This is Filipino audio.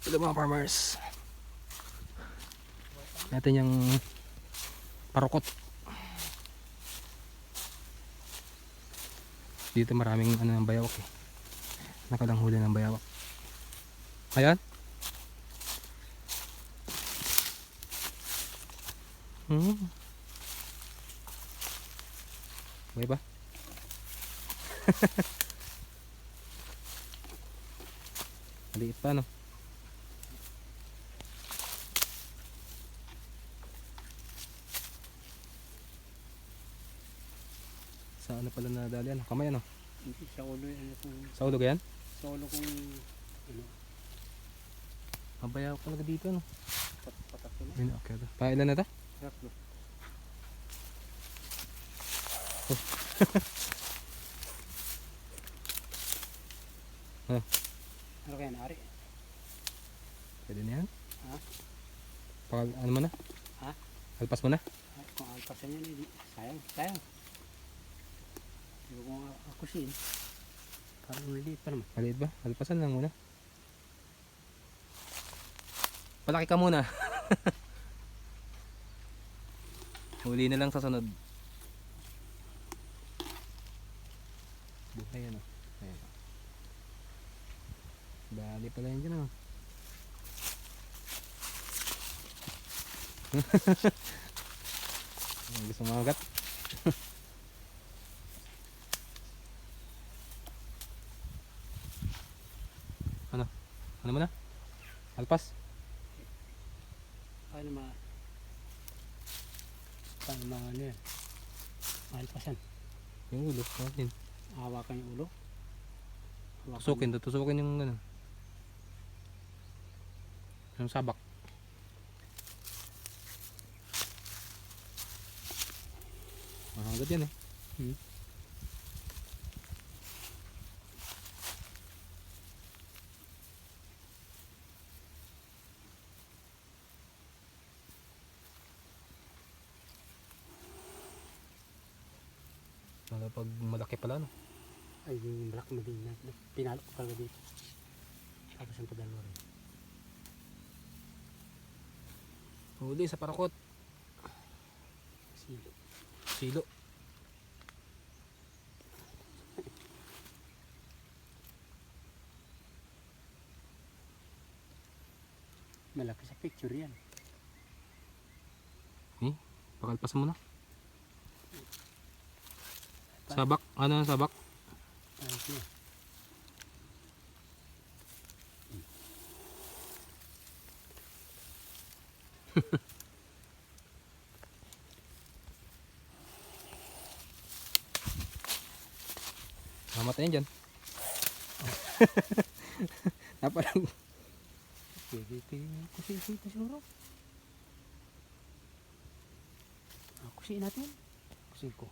Ito mga farmers. Natin yung parokot. Dito maraming ano ng bayawak eh. Nakalang huli ng bayawak. Ayan. Hmm. Okay ba? Maliit pa no? Sa ano pala nadali ano? Kamay ano? Hindi sa ulo ano kung Sa ulo yan? sa ulo kung ano Mabayaw talaga dito no? pat patak na. Yun, okay. Pailan na ta? Sarap no. Ano? Ano kaya nari? Pwede na yan? Ha? Pag ano mo na? Ha? Alpas mo na? Ay, kung alpasan yan. Sayang, sayang. Hindi ko akusin. Parang maliit pa naman. Maliit ba? Alpasan lang muna. Palaki ka muna. Huli na lang sa sunod. Buhay ano. Ayan. Dali pala yun dyan oh. Ang gusto mga Ano mo na? Alpas? Paano ma... Paano ma ano yan? Alpasan. Yung ulo. Natin. Hawakan yung ulo. Hawakan Tusukin. Tutusukin yung ano. Yung sabak. Mahangad yan eh. Hmm. Pag malaki pala no. Ay, yung black na din. na- na- Pinalo ko talaga dito. Tapos ang padalo rin. Huli sa parakot. Silo. Silo. Malaki sa picture yan. Pakalpas mo na. Sabak. Ano ang sabak? Mamatay yan dyan. Napalang. Kusin ito siguro. Ah, kusin natin. Kusin ko.